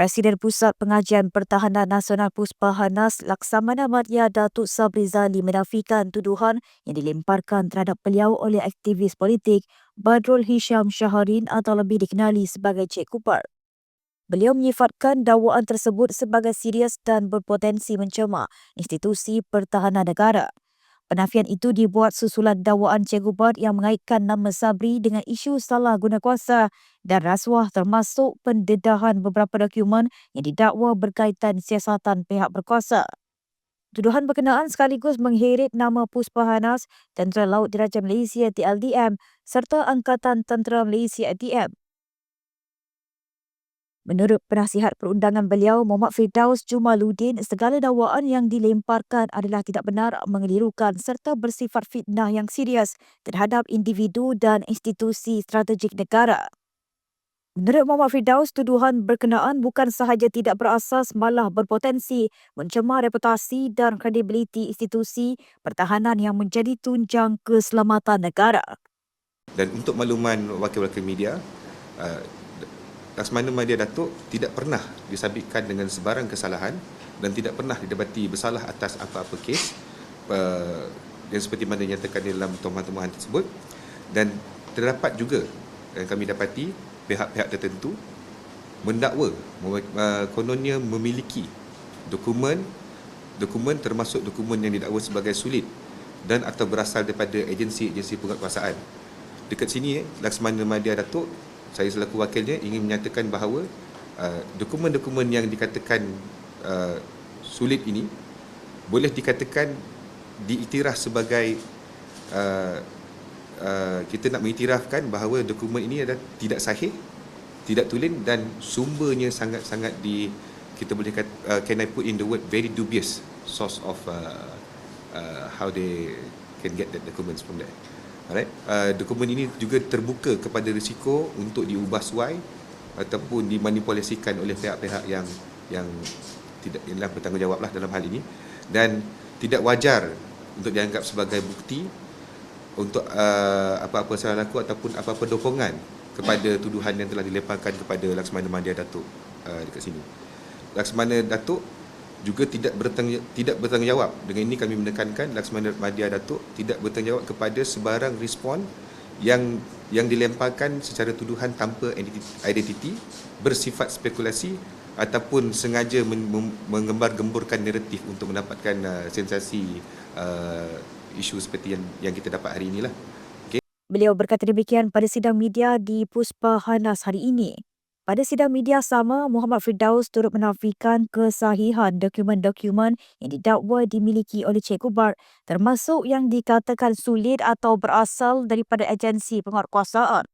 Presiden Pusat Pengajian Pertahanan Nasional Puspahanas Laksamana Madya Datuk Sabri Zali menafikan tuduhan yang dilemparkan terhadap beliau oleh aktivis politik Badrul Hisham Syaharin atau lebih dikenali sebagai Cik Kupar. Beliau menyifatkan dakwaan tersebut sebagai serius dan berpotensi mencemar institusi pertahanan negara. Penafian itu dibuat susulan dakwaan Cik Gubat yang mengaitkan nama Sabri dengan isu salah guna kuasa dan rasuah termasuk pendedahan beberapa dokumen yang didakwa berkaitan siasatan pihak berkuasa. Tuduhan berkenaan sekaligus mengheret nama Puspahanas, Tentera Laut Diraja Malaysia TLDM serta Angkatan Tentera Malaysia ATM. Menurut penasihat perundangan beliau, Muhammad Firdaus Jumaluddin, segala dakwaan yang dilemparkan adalah tidak benar, mengelirukan serta bersifat fitnah yang serius terhadap individu dan institusi strategik negara. Menurut Muhammad Firdaus, tuduhan berkenaan bukan sahaja tidak berasas malah berpotensi mencemar reputasi dan kredibiliti institusi pertahanan yang menjadi tunjang keselamatan negara. Dan untuk makluman wakil-wakil media, uh, Laksamana Madya Datuk tidak pernah disabitkan dengan sebarang kesalahan dan tidak pernah didapati bersalah atas apa-apa kes uh, yang seperti mana dinyatakan dalam temuan-temuan tersebut dan terdapat juga yang kami dapati pihak-pihak tertentu mendakwa uh, kononnya memiliki dokumen dokumen termasuk dokumen yang didakwa sebagai sulit dan atau berasal daripada agensi-agensi penguatkuasaan. Dekat sini, Laksamana Madya Datuk saya selaku wakilnya ingin menyatakan bahawa uh, dokumen-dokumen yang dikatakan uh, sulit ini boleh dikatakan diiktiraf sebagai uh, uh, kita nak mengiktirafkan bahawa dokumen ini adalah tidak sahih, tidak tulen dan sumbernya sangat-sangat di kita boleh kata uh, can I put in the word very dubious source of uh, uh, how they can get the documents from there. Alright. Uh, dokumen ini juga terbuka kepada risiko untuk diubah suai ataupun dimanipulasikan oleh pihak-pihak yang yang tidak ialah bertanggungjawab lah dalam hal ini dan tidak wajar untuk dianggap sebagai bukti untuk uh, apa-apa salah laku ataupun apa-apa dokongan kepada tuduhan yang telah dilemparkan kepada Laksamana Madya Datuk uh, dekat sini. Laksamana Datuk juga tidak bertanggung tidak bertanggungjawab. Dengan ini kami menekankan Laksamana Madya Datuk tidak bertanggungjawab kepada sebarang respon yang yang dilemparkan secara tuduhan tanpa identiti bersifat spekulasi ataupun sengaja menggembar-gemburkan naratif untuk mendapatkan uh, sensasi uh, isu seperti yang yang kita dapat hari inilah. Okay. Beliau berkata demikian pada sidang media di Puspa Hanas hari ini. Pada sidang media sama, Muhammad Firdaus turut menafikan kesahihan dokumen-dokumen yang didakwa dimiliki oleh Cik Kubar termasuk yang dikatakan sulit atau berasal daripada agensi penguatkuasaan.